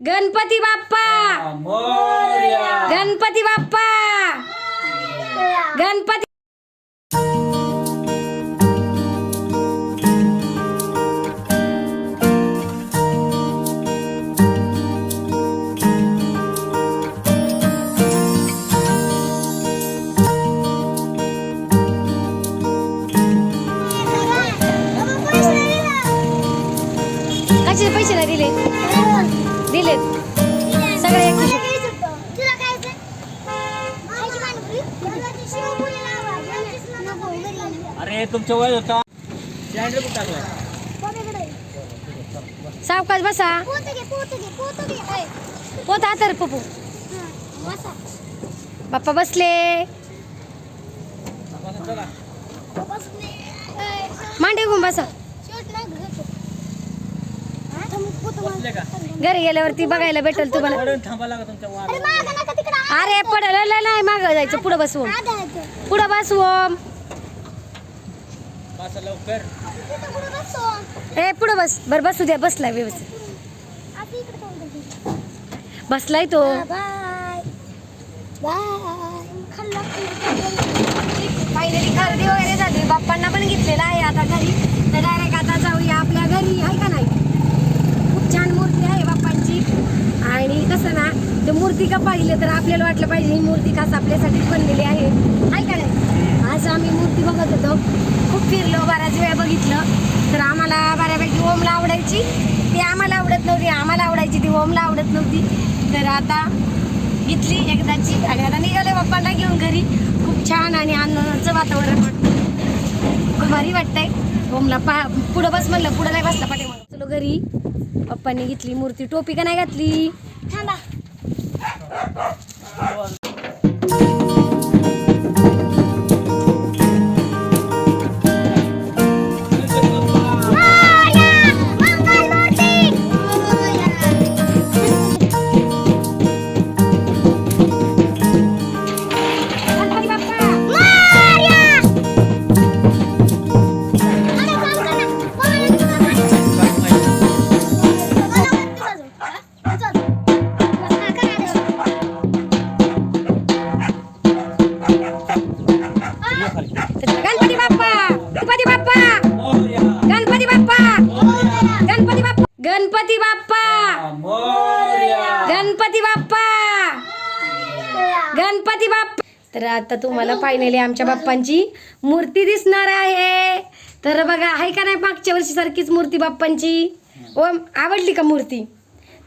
गणपती बाप्पा मोरया गणपती बाप्पा गणपती कशाचे पैसे नाही दिले दिलेत. सगळे अरे तुमच्या वय होता. सावकाश बसा. पोत हातर पप्पू. बाप्पा बसले. मांडे घुम बसा बसले का घरी गेल्यावरती बघायला भेटेल तुम्हाला. पडून थांबा लागा तुमच्या वाट अरे पडेल नाही माग जायचं. पुढं बसवू. पुढं बसवू. ए पुढं बस. बर बसू द्या. बसलाय व्यवस्थित. बसलाय तो. फायनली खरेदी वगैरे झाली. बाप्पांना पण घेतलेला आहे आता घरी तर डायरेक्ट आता जाऊया आपल्या घरी आहे का नाही खूप छान मूर्ती आहे बाप्पांची आणि कसं ना ते मूर्ती का पाहिलं तर आपल्याला वाटलं पाहिजे ही मूर्ती खास आपल्यासाठी बनलेली आहे. आहे का नाही? आज आम्ही मूर्ती बघत होतो. खूप फिरलो बऱ्याच वेळा बघितलं. तर आम्हाला बऱ्यापैकी ओमला आवडायची ती आम्हाला आवडत नव्हती. आम्हाला आवडायची ती ओमला आवडत नव्हती. तर आता घेतली एकदाची आणि आता निघाले बाप्पांना घेऊन घरी. खूप छान आणि आनंदाचं वातावरण. वाटतं खूप भारी वाटतंय. ओमला पा पुढं बस म्हणलं पुढं नाही बसला पाठीमागं. चलो घरी. पप्पांनी घेतली मूर्ती. टोपी का नाही घातली? थांबा. ハハハハ! गणपती बाप्पा! मोरया! गणपती बाप्पा! गणपती बाप्पा! तर आता तुम्हाला फायनली आमच्या बाप्पांची मूर्ती दिसणार आहे. तर बघा आहे का नाही मागच्या वर्षी सारखीच मूर्ती बाप्पांची? ओ आवडली का मूर्ती?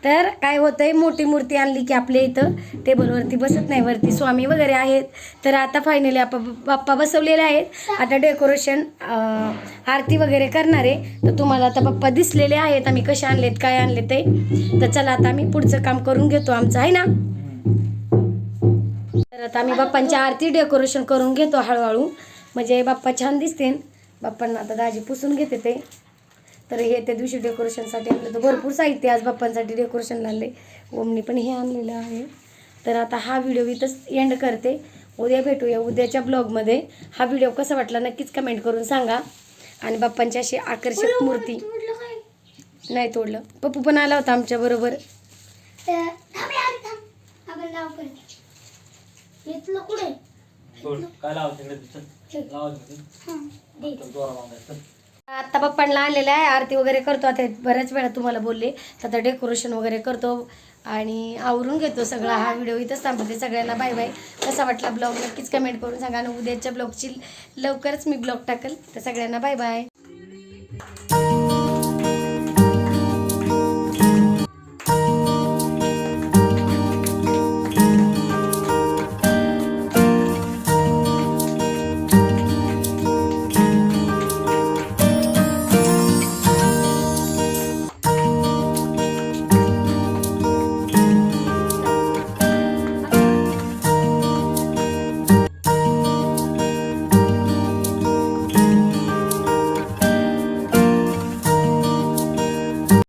तर काय होतं आहे मोठी मूर्ती आणली की आपल्या इथं टेबलवरती बसत नाही वरती स्वामी वगैरे आहेत. तर आता फायनली आप बाप्पा बसवलेले आहेत. आता डेकोरेशन आरती वगैरे करणार आहे. तर तुम्हाला आता बाप्पा दिसलेले आहेत. आम्ही कसे आणलेत काय आणले ते. तर चला आता आम्ही पुढचं काम करून घेतो आमचं आहे ना? तर आता आम्ही बाप्पांची आरती डेकोरेशन करून घेतो हळूहळू. म्हणजे बाप्पा छान दिसतील. बाप्पांना आता दाजी पुसून घेते ते. तर हे त्या दिवशी डेकोरेशनसाठी आणलं तर भरपूर साहित्य आज बाप्पांसाठी डेकोरेशनला आणले ओमनी पण हे आणलेलं आहे. तर आता हा व्हिडिओ इथंच एंड करते. उद्या भेटूया. उद्याच्या ब्लॉगमध्ये हा व्हिडिओ कसा वाटला नक्कीच कमेंट करून सांगा. आणि बाप्पांची अशी आकर्षक मूर्ती. नाही तोडलं. पप्पू पण आला होता आमच्या बरोबर. इथलं कुठे? आत्ता पप्पांना आणलेलं आहे आरती वगैरे करतो. आता बऱ्याच वेळा तुम्हाला बोलले. तर आता डेकोरेशन वगैरे करतो आणि आवरून घेतो सगळा हा व्हिडिओ इथंच थांबवते सगळ्यांना. बाय बाय कसा वाटला ब्लॉग नक्कीच कमेंट करून सांगा. आणि उद्याच्या ब्लॉगची लवकरच मी ब्लॉग टाकेल. तर सगळ्यांना बाय बाय